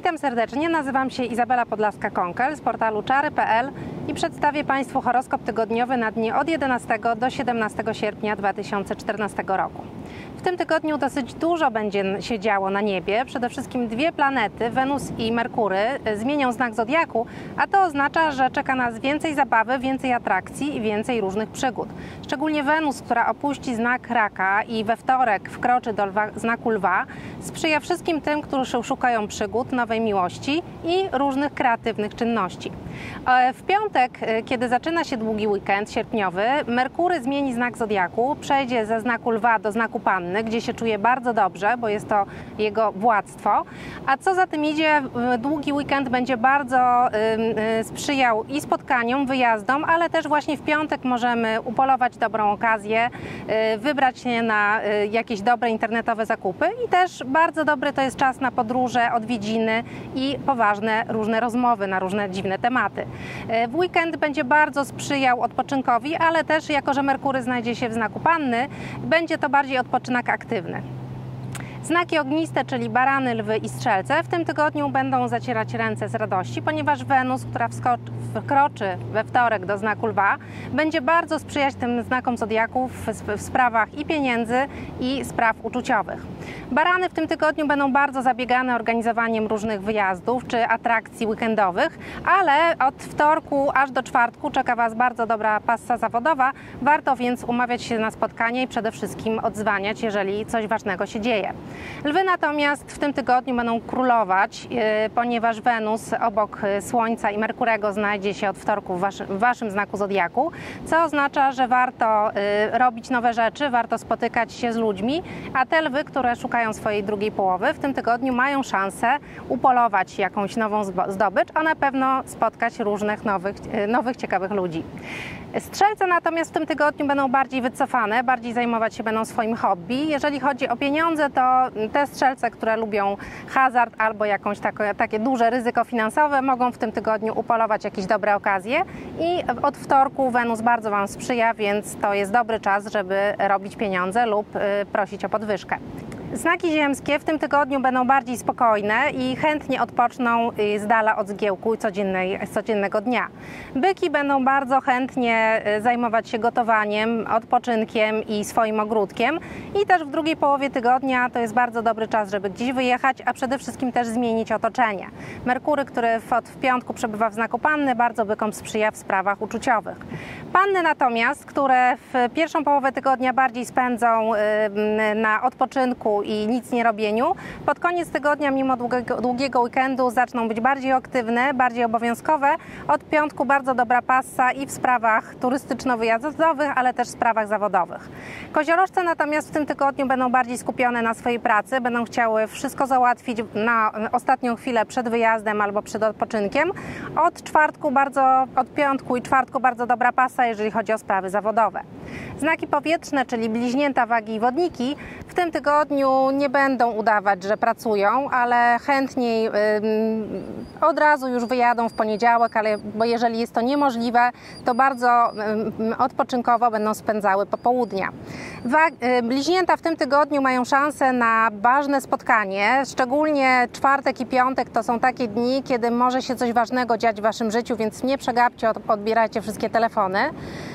Witam serdecznie, nazywam się Izabela Podlaska-Konkel z portalu czary.pl i przedstawię Państwu horoskop tygodniowy na dni od 11 do 17 sierpnia 2014 roku. W tym tygodniu dosyć dużo będzie się działo na niebie. Przede wszystkim dwie planety, Wenus i Merkury, zmienią znak zodiaku, a to oznacza, że czeka nas więcej zabawy, więcej atrakcji i więcej różnych przygód. Szczególnie Wenus, która opuści znak raka i we wtorek wkroczy do lwa, znaku lwa, sprzyja wszystkim tym, którzy szukają przygód, nowej miłości i różnych kreatywnych czynności. E, w piątek, e, kiedy zaczyna się długi weekend sierpniowy, Merkury zmieni znak zodiaku, przejdzie ze znaku lwa do znaku panny, gdzie się czuje bardzo dobrze, bo jest to jego władztwo. A co za tym idzie, długi weekend będzie bardzo y, sprzyjał i spotkaniom, wyjazdom, ale też właśnie w piątek możemy upolować dobrą okazję, y, wybrać się na y, jakieś dobre internetowe zakupy i też bardzo dobry to jest czas na podróże, odwiedziny i poważne różne rozmowy na różne dziwne tematy. W weekend będzie bardzo sprzyjał odpoczynkowi, ale też jako, że Merkury znajdzie się w znaku Panny, będzie to bardziej odpoczynek aktywny. Znaki ogniste, czyli barany, lwy i strzelce, w tym tygodniu będą zacierać ręce z radości, ponieważ Wenus, która wkroczy we wtorek do znaku lwa, będzie bardzo sprzyjać tym znakom zodiaków w sprawach i pieniędzy, i spraw uczuciowych. Barany w tym tygodniu będą bardzo zabiegane organizowaniem różnych wyjazdów czy atrakcji weekendowych, ale od wtorku aż do czwartku czeka Was bardzo dobra passa zawodowa. Warto więc umawiać się na spotkanie i przede wszystkim odzwaniać, jeżeli coś ważnego się dzieje. Lwy natomiast w tym tygodniu będą królować, y, ponieważ Wenus obok y, Słońca i Merkurego znajdzie się od wtorku w waszym, w waszym znaku zodiaku, co oznacza, że warto y, robić nowe rzeczy, warto spotykać się z ludźmi, a te lwy, które szukają swojej drugiej połowy, w tym tygodniu mają szansę upolować jakąś nową zdobycz, a na pewno spotkać różnych nowych, nowych ciekawych ludzi. Strzelce natomiast w tym tygodniu będą bardziej wycofane, bardziej zajmować się będą swoim hobby. Jeżeli chodzi o pieniądze, to te strzelce, które lubią hazard albo jakąś takie, duże ryzyko finansowe, mogą w tym tygodniu upolować jakieś dobre okazje i od wtorku Wenus bardzo Wam sprzyja, więc to jest dobry czas, żeby robić pieniądze lub y, prosić o podwyżkę. Znaki ziemskie w tym tygodniu będą bardziej spokojne i chętnie odpoczną y, z dala od zgiełku codziennej, codziennego dnia. Byki będą bardzo chętnie y, zajmować się gotowaniem, odpoczynkiem i swoim ogródkiem i też w drugiej połowie tygodnia to jest bardzo dobry czas, żeby gdzieś wyjechać, a przede wszystkim też zmienić otoczenie. Merkury, który w, w piątku przebywa w znaku Panny, bardzo bykom sprzyja w sprawach uczuciowych. Panny natomiast, które w pierwszą połowę tygodnia bardziej spędzą y, na odpoczynku i nic nie robieniu. Pod koniec tygodnia, mimo długiego, długiego weekendu, zaczną być bardziej aktywne, bardziej obowiązkowe. Od piątku bardzo dobra passa i w sprawach turystyczno-wyjazdowych, ale też w sprawach zawodowych. Koziorożce natomiast w tym tygodniu będą bardziej skupione na swojej pracy, będą chciały wszystko załatwić na ostatnią chwilę przed wyjazdem albo przed odpoczynkiem. Od czwartku bardzo, od piątku i czwartku bardzo dobra pasa, jeżeli chodzi o sprawy zawodowe. Znaki powietrzne, czyli bliźnięta wagi i wodniki, w tym tygodniu nie będą udawać, że pracują, ale chętniej od razu już wyjadą w poniedziałek, ale bo jeżeli jest to niemożliwe, to bardzo odpoczynkowo będą spędzały popołudnia. Y, bliźnięta w tym tygodniu mają szansę na ważne spotkanie, szczególnie czwartek i piątek to są takie dni, kiedy może się coś ważnego dziać w Waszym życiu, więc nie przegapcie, odbierajcie wszystkie telefony.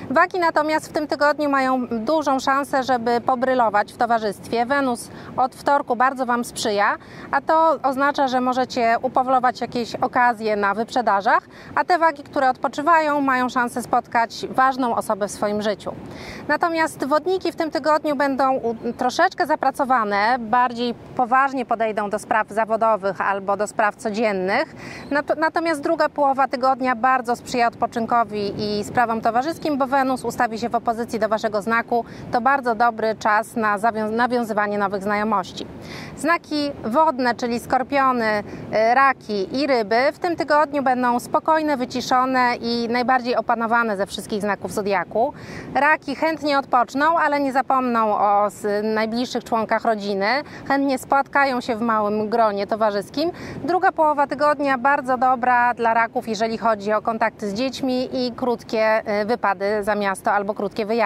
Wagi natomiast w tym tygodniu mają dużą szansę, żeby pobrylować w towarzystwie. Wenus od wtorku bardzo Wam sprzyja, a to oznacza, że możecie upowlować jakieś okazje na wyprzedażach, a te wagi, które odpoczywają, mają szansę spotkać ważną osobę w swoim życiu. Natomiast wodniki w tym tygodniu będą troszeczkę zapracowane, bardziej poważnie podejdą do spraw zawodowych albo do spraw codziennych. Natomiast druga połowa tygodnia bardzo sprzyja odpoczynkowi i sprawom towarzyskim, bo Wenus ustawi się w opozycji do Waszego znaku. To bardzo dobry czas na nawiązywanie nowych znajomości. Znaki wodne, czyli skorpiony, y, raki i ryby w tym tygodniu będą spokojne, wyciszone i najbardziej opanowane ze wszystkich znaków zodiaku. Raki chętnie odpoczną, ale nie zapomną o najbliższych członkach rodziny. Chętnie spotkają się w małym gronie towarzyskim. Druga połowa tygodnia bardzo dobra dla raków, jeżeli chodzi o kontakty z dziećmi i krótkie y, wypady za miasto albo krótkie wyjazdy.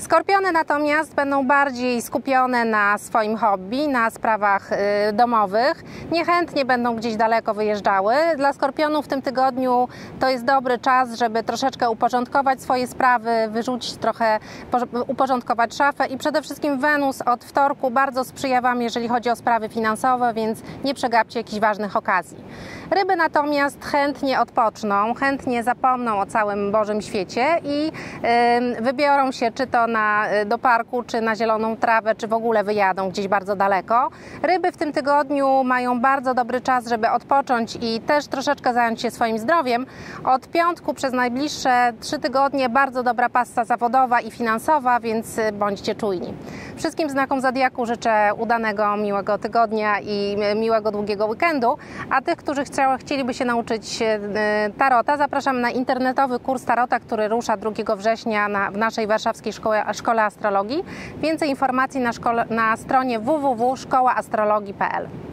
Skorpiony natomiast będą bardziej skupione na swoim hobby, na sprawach y, domowych. Niechętnie będą gdzieś daleko wyjeżdżały. Dla skorpionów w tym tygodniu to jest dobry czas, żeby troszeczkę uporządkować swoje sprawy, wyrzucić trochę, uporządkować szafę i przede wszystkim Wenus od wtorku bardzo sprzyja Wam, jeżeli chodzi o sprawy finansowe, więc nie przegapcie jakichś ważnych okazji. Ryby natomiast chętnie odpoczną, chętnie zapomną o całym Bożym świecie i wybiorą się czy to na, y, do parku, czy na zieloną trawę, czy w ogóle wyjadą gdzieś bardzo daleko. Ryby w tym tygodniu mają bardzo dobry czas, żeby odpocząć i też troszeczkę zająć się swoim zdrowiem. Od piątku przez najbliższe trzy tygodnie bardzo dobra pasta zawodowa i finansowa, więc y, bądźcie czujni. Wszystkim znakom Zodiaku życzę udanego, miłego tygodnia i miłego, długiego weekendu, a tych, którzy chcieliby się nauczyć tarota, zapraszam na internetowy kurs tarota, który rusza 2 września na, w naszej warszawskiej szkole, szkole astrologii. Więcej informacji na, szkole, na stronie www.szkołaastrologii.pl.